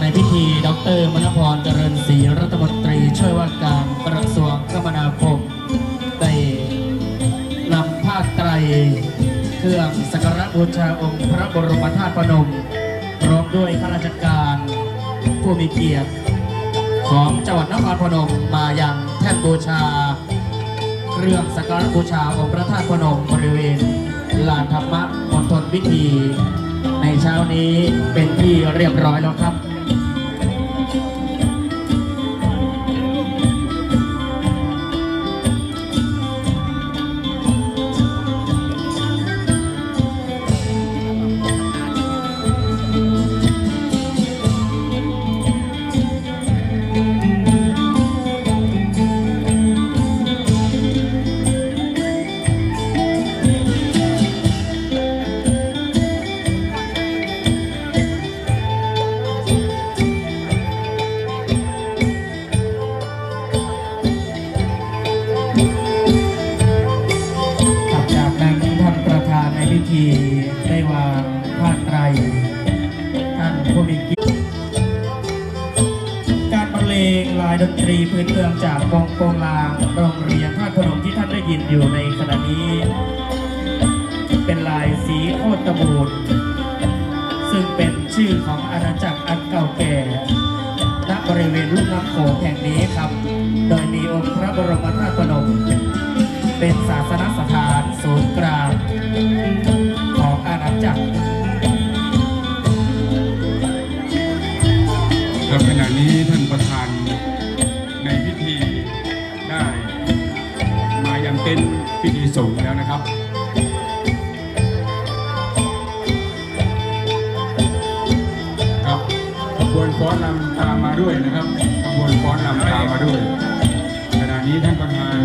ในพิธี ดรมณพรเจริญศรีรัฐมนตรีช่วยว่าการกระทรวงคมนาคมได้นำผ้าไตร เครื่องสักการะบูชาองค์พระบรมธาตุพนมพร้อมด้วยข้าราชการ ผู้มีเกียรติ ของจังหวัดนครพนมมายังแท่นบูชา เครื่องสักการะบูชาองค์พระธาตุพนมบริเวณลานธรรมะมณฑลพิธีในเช้านี้เป็นที่เรียบร้อยแล้วครับ ริเวณลุ่มน้ำโขงแห่งนี้ครับ โดยมีองค์พระบรมธาตุพนมเป็นศาสนสถานศูนย์กลางของอาณาจักรครับขณะนี้ท่านประธานในพิธีได้มายังเต็นพิธีสงฆ์แล้วนะครับ ฟ้อนรำตามมาด้วยนะครับขบวนฟ้อนรำตามมาด้วย ขณะนี้ท่านประธาน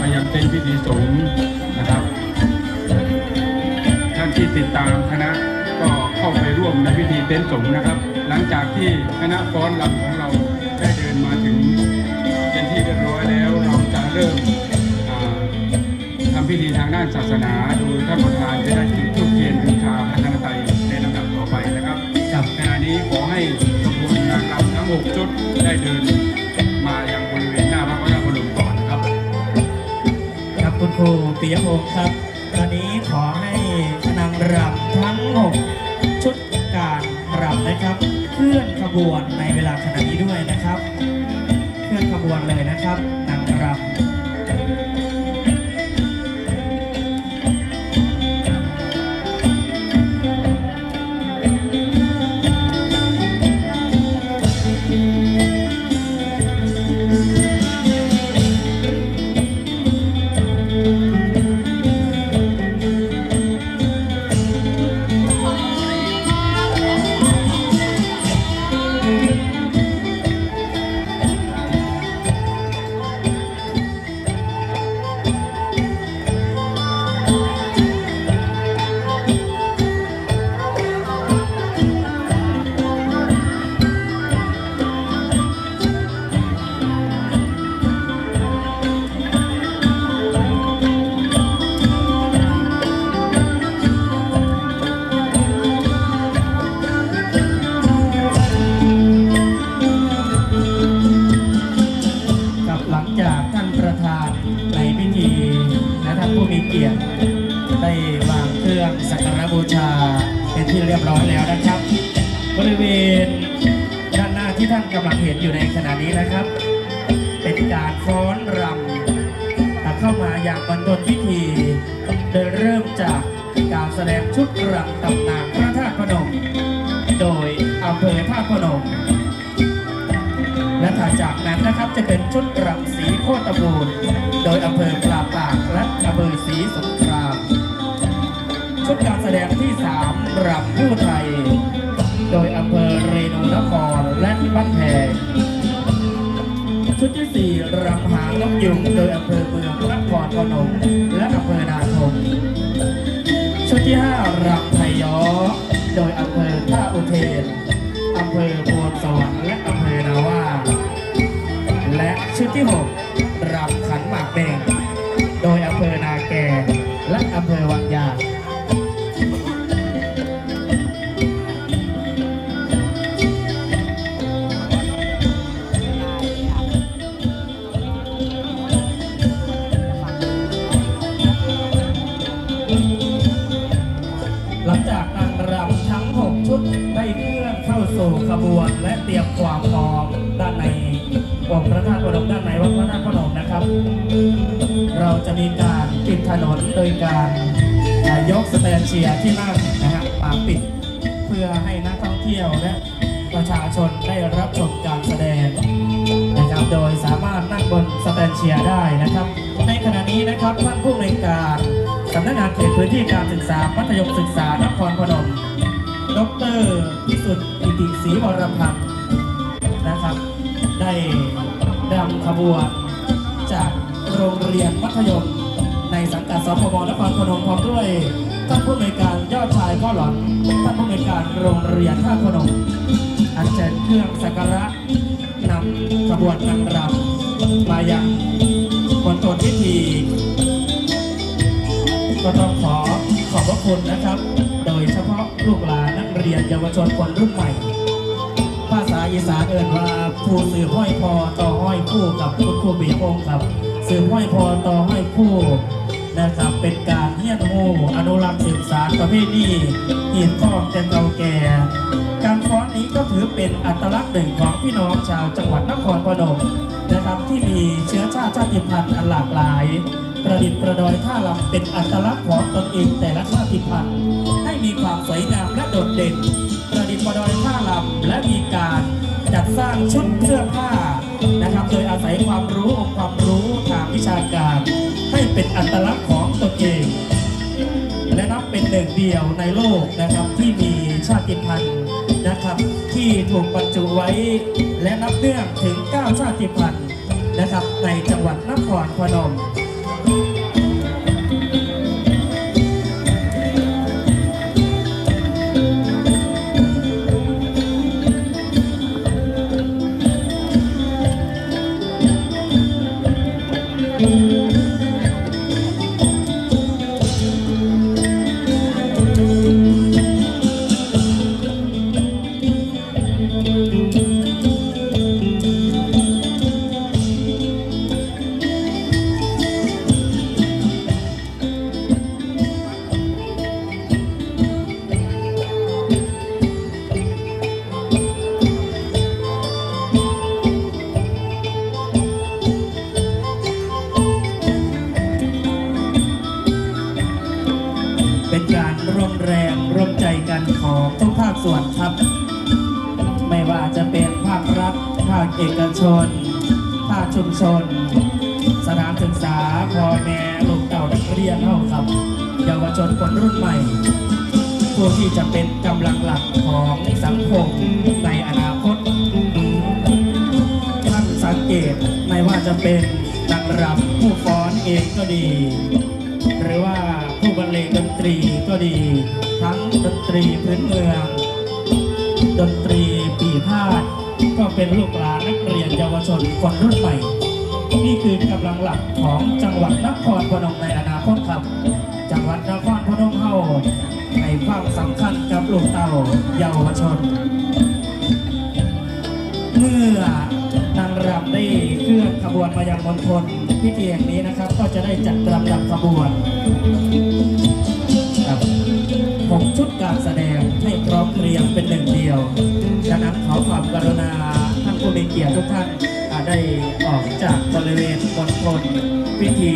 มายังเต็นพิธีสงฆ์นะครับ ท่านที่ติดตามคณะก็เข้าไปร่วมในพิธีเต็นสงฆ์นะครับ หลังจากที่คณะฟ้อนรำของเราได้เดินมาถึงเป็นที่เรียบร้อยแล้ว เราจะเริ่มอ่าทำพิธีทางด้านศาสนา ยพงศ์ครับ ตอนนี้ขอให้นางรำทั้งหกชุดการรำนะครับ เคลื่อนขบวนในเวลาขณะนี้ด้วยนะครับ เคลื่อนขบวนเลยนะครับนางรำ ยรติได้วางเครื่องสักการบูชาเป็นที่เรียบร้อยแล้วนะครับ บริเวณด้านหน้าที่ท่านกำลังเห็นอยู่ในขณะนี้นะครับ เป็นการฟ้อนรำเข้ามาอย่างบรรทนพิธีโดยเริ่มจากการแสดงชุดรำตำนานพระธาตุพนม โดยอำเภอท่าตุพนม และถัดจากนั้นนะครับจะเป็นชุดรำสีโคตบูรณ์โดยอำเภอปลาปากและอำเภอศรีสงคราม ชุดการแสดงที่สามรำผู้ไทย โดยอำเภอเรนูนครและบ้านแพงชุดที่สี่รำหางนกยุงโดยอำเภอเมืองนครพนมและอำเภอนาทมชุดที่ห้ารำไทยย้อโดยอำเภอท่าอุเทนอำเภอโพนสวรรค์และ ชุดที่หกรำขันหมากแดง พระธาตุพนมด้านในวัดพระธาตุพนมนะครับ เราจะมีการปิดถนนโดยการยกสแตนเชียร์ที่นั่งนะฮะมาปิดเพื่อให้นักท่องเที่ยวและประชาชนได้รับชมการแสดงนะครับ โดยสามารถนั่งบนสแตนเชียร์ได้นะครับ ในขณะนี้นะครับท่านผู้ในวยการสำนักงานเขตพื้นที่การศึกษามัธยมศึกษานครพนม ดรพิสุทธิ์อิติศรีวรพันธ์นะครับ ได้ นำขบวน จากโรงเรียนมัธยม ในสังกัดสพมนครพนมพร้อมด้วยท่านผู้อำนวยการยอดชายข้อหลอนท่านผู้อำนวยการโรงเรียนท่าพนมอัญเชิญเครื่องสักการะนำขบวนนางรำมายังบนโต๊ะพิธีก็ต้องขอขอบพระคุณนะครับ โดยเฉพาะลูกหลานนักเรียนเยาวชนคนรุ่นใหม่ ภาษาอีสานเอ่นว่าผู้สื่อห้อยคอต่อห้อยคู่กับคุณครูบีพงศ์ครับ สื่อห้อยคอต่อห้อยคู่นะครับเป็นการเฮียนหูอนุรักษ์สืบสารประเพณีหินข้องแต่เก่าแก่ การฟ้อนนี้ก็ถือเป็นอัตลักษณ์หนึ่งของพี่น้องชาวจังหวัดนครพนมนะครับที่มีเชื้อชาติชาติพันธุ์อันหลากหลาย ประดิษฐ์ประดอยท่าลำเป็นอัตลักษณ์ของตนเองแต่ละชาติพันธุ์ให้มีความสวยงามและโดดเด่น ประดิษฐ์ประดอยท่าลำและมีการจัดสร้างชุดเสื้อผ้านะครับ โดยอาศัยความรู้องค์ความรู้ทางวิชาการ ให้เป็นอัตลักษณ์ของตนเอง และนับเป็นหนึ่งเดียวในโลกนะครับที่มีชาติพันธุ์นะครับ ที่ถูกบรรจุไว้และนับเนื่องถึง 9 ชาติพันธุ์นะครับ ในจังหวัดนครพนม จะเป็นกำลังหลักของสังคมในอนาคต ท่านสังเกตไม่ว่าจะเป็นนักรำผู้ฟ้อนเองก็ดี หรือว่าผู้บรรเลงดนตรีก็ดี ทั้งดนตรีพื้นเมือง ดนตรีปีพาดก็เป็นลูกหลานนักเรียนเยาวชนคนรุ่นใหม่นี่คือกำลังหลักของจังหวัดนครพนมในอนาคตครับ จังหวัดนครพนมเฮา ความสำคัญกับลูกเต่าเยาวชน เมื่อนางรำได้เคลื่อนขบวนมายังมณฑลพิธีแห่งนี้นะครับ ก็จะได้จัดลำดับขบวนครับผมชุดการแสดงให้พร้อมเพรียงเป็นหนึ่งเดียวดังนั้นขอความกรุณาท่านผู้มีเกียรติทุกท่านอ่าได้ออกจากบริเวณมณฑลพิธี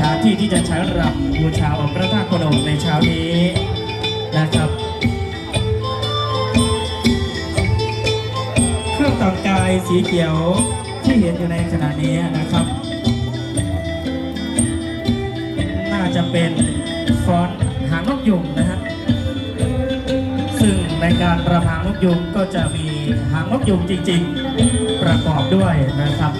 ถานที่ที่จะใช้รำบูชาองค์พระธาตุพนมในเช้านี้นะครับ เครื่องแต่งกายสีเขียวที่เห็นอยู่ในขณะนี้นะครับ น่าจะเป็นฟอนต์หางนกยุงนะฮะซึ่งในการปรำหางนกยุงก็จะมีหางนกยุงจริง ๆ ประกอบด้วยนะครับ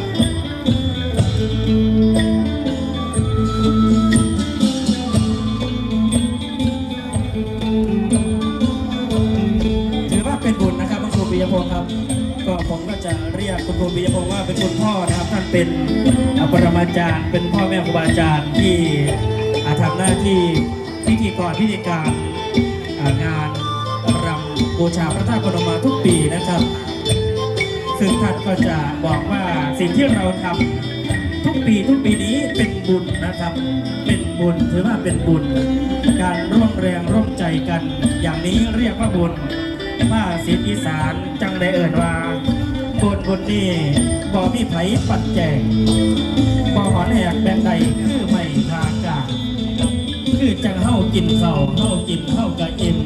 คุณครูปิยพงศ์ว่าเป็นคุณพ่อนะครับท่านเป็นอ่าปรมาจารย์ เป็นพ่อแม่ครูบาอาจารย์ที่อ่าทำหน้าที่พิธีกรพิธีการงานรำบูชาพระธาตุพนมมาทุกปีนะครับ ซึ่งท่านก็จะบอกว่าสิ่งที่เราทำทุกปีทุกปีนี้เป็นบุญนะครับ เป็นบุญถือว่าเป็นบุญ การร่วมแรงร่วมใจกัน อย่างนี้เรียกว่าบุญผ้าสีอีสานจังได้เอ่นว่า บนบนนี้บ่มีไผปัดแจงบ่หอนแหกแบงใดคือไม่ทากาคือจังเฮากินเขาเฮากินเฮากะอิ่ม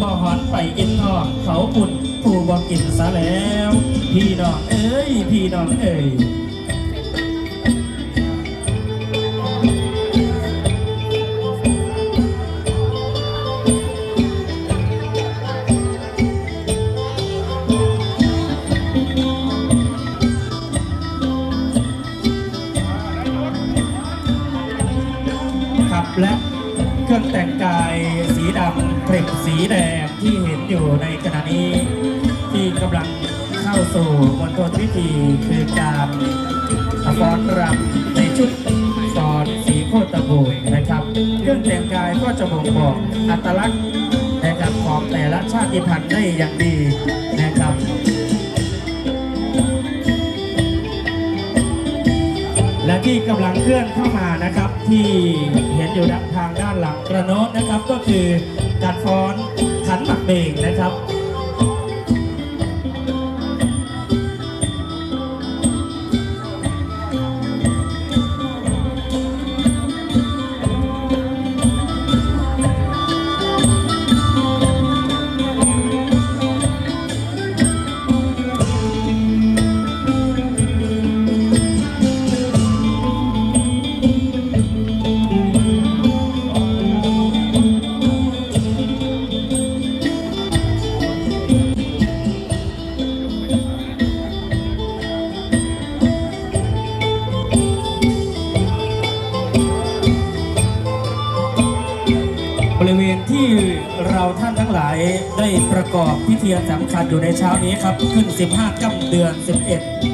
บ่หอนไปกินนอกเขาปุ่นผู้บ่กินซะแล้ว พี่น้องเอ้ยพี่น้องเอ้ย ธีคือการฟ้อนรำในชุดฟ้อนสีโคตรบูรนะครับ เครื่องแต่งกายก็จะบ่งบอกอัตลักษณ์นะครับของแต่ละชาติพันธุ์ได้อย่างดีนะครับและที่กำลังเคลื่อนเข้ามานะครับ ที่เห็นอยู่ด้านทางด้านหลังกระโน้นนะครับ ก็คือการฟ้อนขันหมักเบงนะครับ ริเวณที่เราท่านทั้งหลายได้ประกอบพิธีสำคัญอยู่ในเช้านี้ครับ ขึ้น 15ค่ำเดือน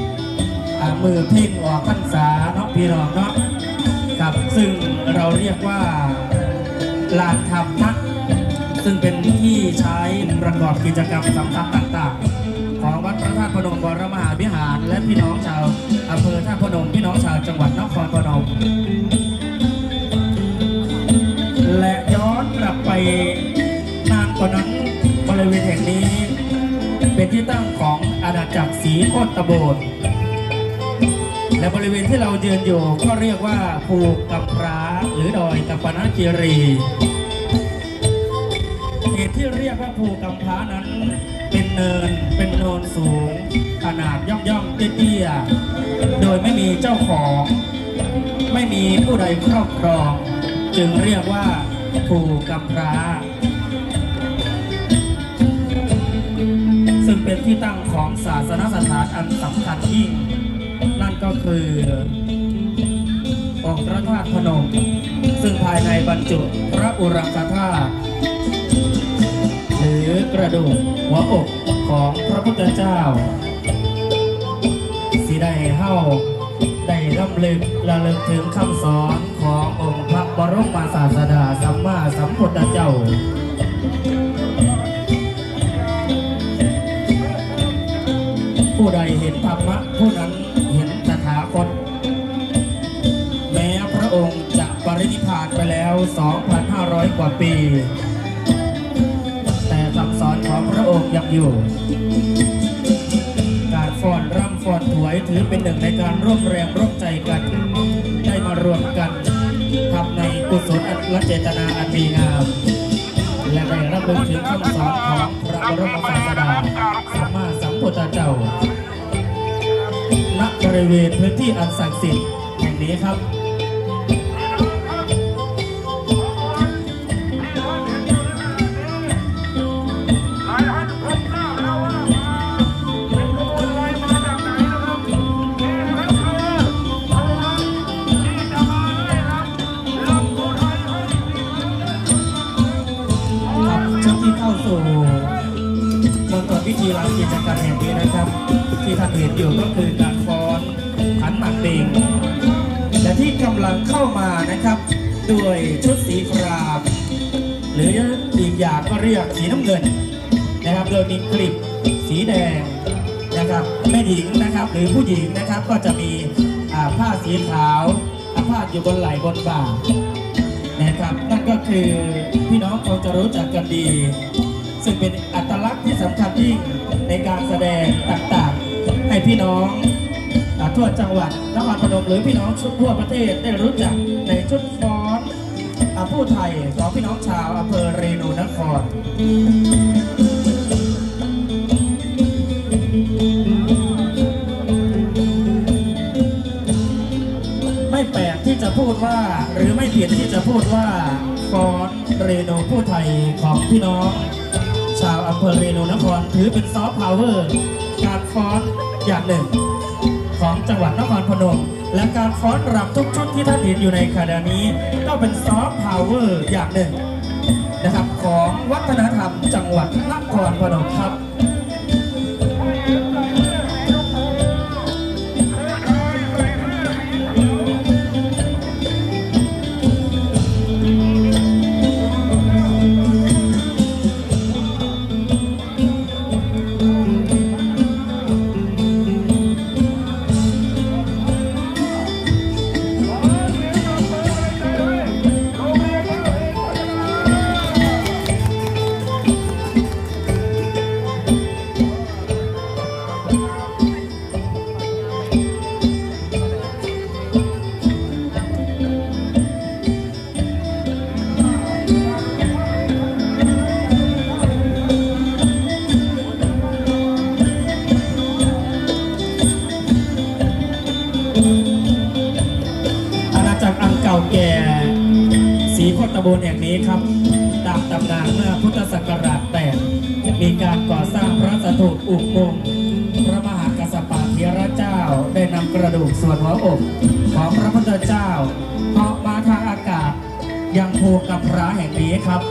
11อมือเพ่งออกพรรษาเนาะพี่น้องเนาะครับซึ่งเราเรียกว่าลานธรรมะซึ่งเป็นที่ใช้ประกอบกิจกรรมสำคัญต่างๆ ของวัดพระธาตุพนมวรมหาวิหาร และพี่น้องชาวอำเภอท่าพนมพี่น้องชาวจังหวัดนครพนมและ กลับไปนานกว่านั้นบริเวณแห่งนี้ เป็นที่ตั้งของอาณาจักรศรีโคตรโบนและบริเวณที่เราเยืนอยู่ก็เรียกว่าภูกับพร้าหรือดอยกัปนาคีรีเหตุที่เรียกว่าภูกำพร้านั้น เป็นเนินเป็นโนนสูง ขนาดย่อมย่อมๆเตี้ยๆโดยไม่มีเจ้าของ ไม่มีผู้ใดครอบครอง จึงเรียกว่า ภูกำพร้า ซึ่งเป็นที่ตั้งของศาสนสถานอันสำคัญยิ่ง นั่นก็คือองค์พระธาตุพนม ซึ่งภายในบรรจุพระอุรังคธาตุหรือกระดูกหัวอกของพระพุทธเจ้าสิได้เฮ้าได้รำลึกระลึกถึงคำสอนของ บรมศาสดาสัมมาสัมพุทธเจ้าผู้ใดเห็นธรรมะผู้นั้นเห็นตถาคต แม้พระองค์จะปรินิพพานไปแล้ว 2,500 กว่าปี แต่คำสอนของพระองค์ยังอยู่ การฟ้อนร่ำฟ้อนถวยถือเป็นหนึ่งในการร่วมแรงร่วมใจกัน ได้มารวมกัน ทำในกุศลอันและเจตนาอันดีงาม และได้รับรู้ถึงคำสอนของพระบรมศาสดาสัมมาสัมพุทธเจ้าณบริเวณพื้นที่อันศักดิ์สิทธิ์แห่งนี้ครับ น้ำเงินนะครับ โดยมีกลีบสีแดงนะครับแม่หญิงนะครับ หรือผู้หญิงนะครับก็จะมีผ้าสีขาวอาพาดอยู่บนไหล่บนบ่านะครับ นั่นก็คือพี่น้องคงจะรู้จักกันดี ซึ่งเป็นอัตลักษณ์ที่สำคัญยิ่งในการแสดงต่างๆ ให้พี่น้องทั่วจังหวัดนครพนมหรือพี่น้องทั่วประเทศได้รู้จักในชุดฟอ ผู้ไทยของพี่น้องชาวอำเภอเรนูนครไม่แปลกที่จะพูดว่า หรือไม่ผิดที่จะพูดว่าฟอนเรนูผู้ไทยของพี่น้อง ชาวอำเภอเรนูนคร ถือเป็นซอฟต์พาวเวอร์ การฟอนอย่างหนึ่ง จังหวัดนครพนม และการฟ้อนรำทุกชุดที่ท่านเห็นอยู่ในขณะนี้ ก็เป็นซอฟต์พาวเวอร์อย่างหนึ่งนะครับของวัฒนธรรมจังหวัดนครพนมครับ หัวอกของพระพุทธเจ้าเหาะมาทางอากาศยังภูกับพระแห่งนี้ครับ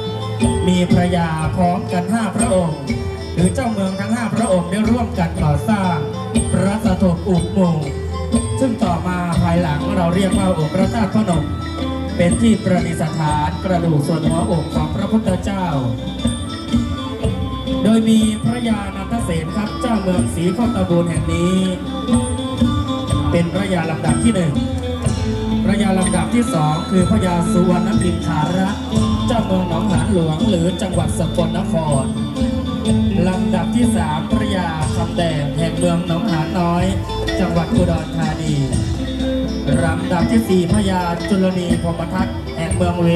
มีพระยาพร้อมกันห้าพระองค์ หรือเจ้าเมืองทั้งห้าพระองค์ได้ร่วมกันก่อสร้างพระสถูปอุกมงค์ซึ่งต่อมาภายหลังเราเรียกว่าองค์พระธาตุพนมเป็นที่ประดิษฐานกระดูกส่วนหัวอกของพระพุทธเจ้า โดยมีพระยานันทเสนครับเจ้าเมืองศรีโคตบูรแห่งนี้ เป็นพระยาลำดับที่หนึ่งพระยาลำดับที่สองคือพระยาสุวรรณพิมคาระเจ้าเมืองหนองหานหลวง หรือจังหวัดสกลนครลำดับที่สามพระยาคำแดงแห่งเมืองหนองหานน้อย จังหวัดอุดรธานีลำดับที่สี่พระยาจุลนีพรหมทัตแห่งเมืองเว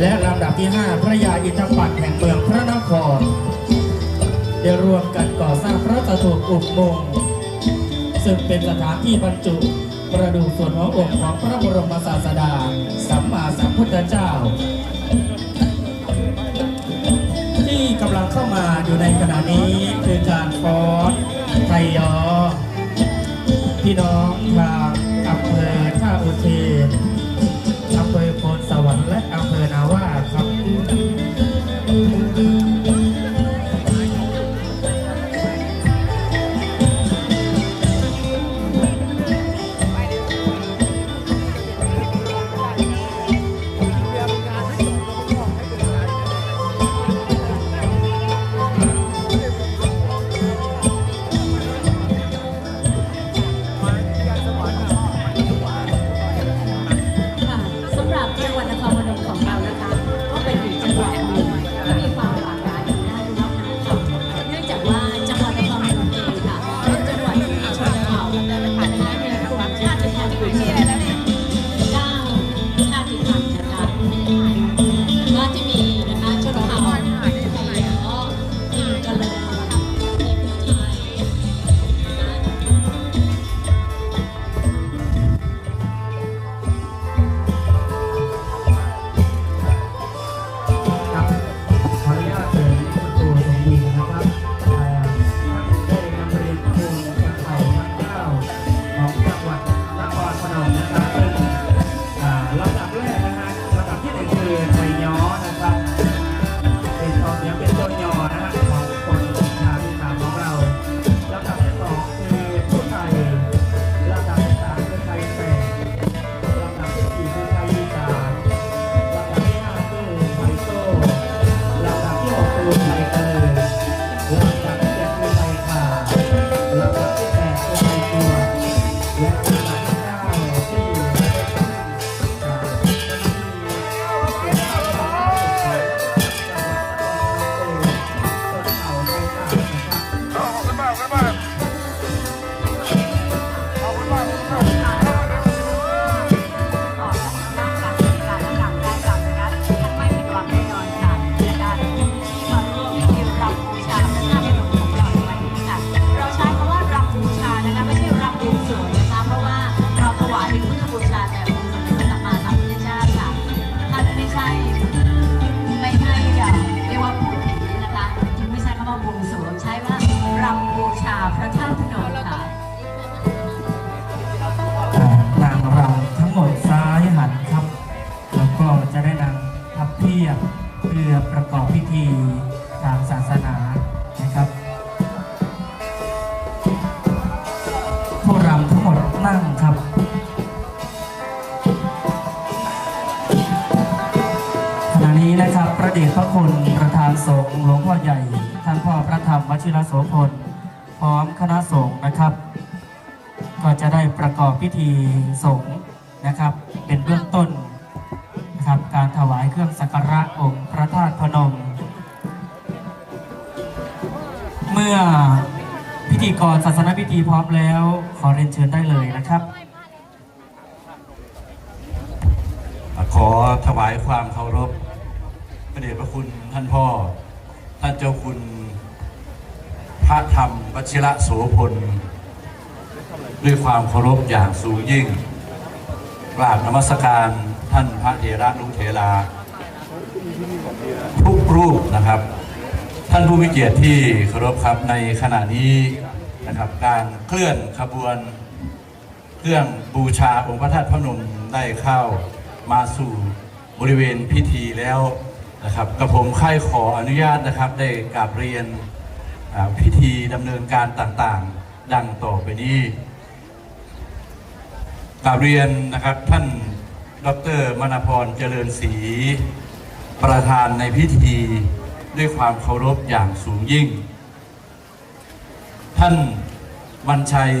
และลำดับที่ห้าพระยาอินทปัตแห่งเมืองพระนครได้รวมกันก่อสร้างพระสถูปอุกมงค์ ซึ่งเป็นสถานที่บรรจุกระดูกส่วนหัวอกของพระบรมศาสดา สัมมาสัมพุทธเจ้า ที่กำลังเข้ามาอยู่ในขณะนี้คือการฟ้อนไทยยอ พี่น้องทางอำเภอท่าอุเทน ท่านพ่อพระธรรมวชิรโสพลพร้อมคณะสงฆ์นะครับ ก็จะได้ประกอบพิธีสงฆ์นะครับ เป็นเบื้องต้นนะครับการถวายเครื่องสักการะองค์พระธาตุพนม เมื่อพิธีกรศาสนพิธีพร้อมแล้ว ขอเรียนเชิญได้เลยนะครับ ขอถวายความเคารพพระเดชพระคุณท่านพ่อ ท่านเจ้าคุณ ชิระโสพล ด้วยความเคารพอย่างสูงยิ่งกราบนมัสการท่านพระเถระนุเถราทุกรูปนะครับ ท่านผู้มีเกียรติที่เคารพครับในขณะนี้นะครับ การเคลื่อนขบวนเครื่องบูชาองค์พระธาตุพนมได้เข้ามาสู่บริเวณพิธีแล้วนะครับกระผมค่ายขออนุญาตนะครับได้กราบเรียน พิธีดำเนินการต่างๆ ดังต่อไปนี้กราบเรียนนะครับท่านดรมณพรเจริญศรีประธานในพิธีด้วยความเคารพอย่างสูงยิ่ง ท่านวันชัย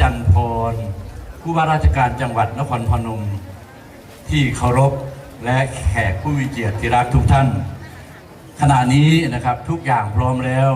จันพร ผู้ว่าราชการจังหวัดนครพนม ที่เคารพและแขกผู้มีเกียรติรักทุกท่าน ขณะนี้นะครับทุกอย่างพร้อมแล้ว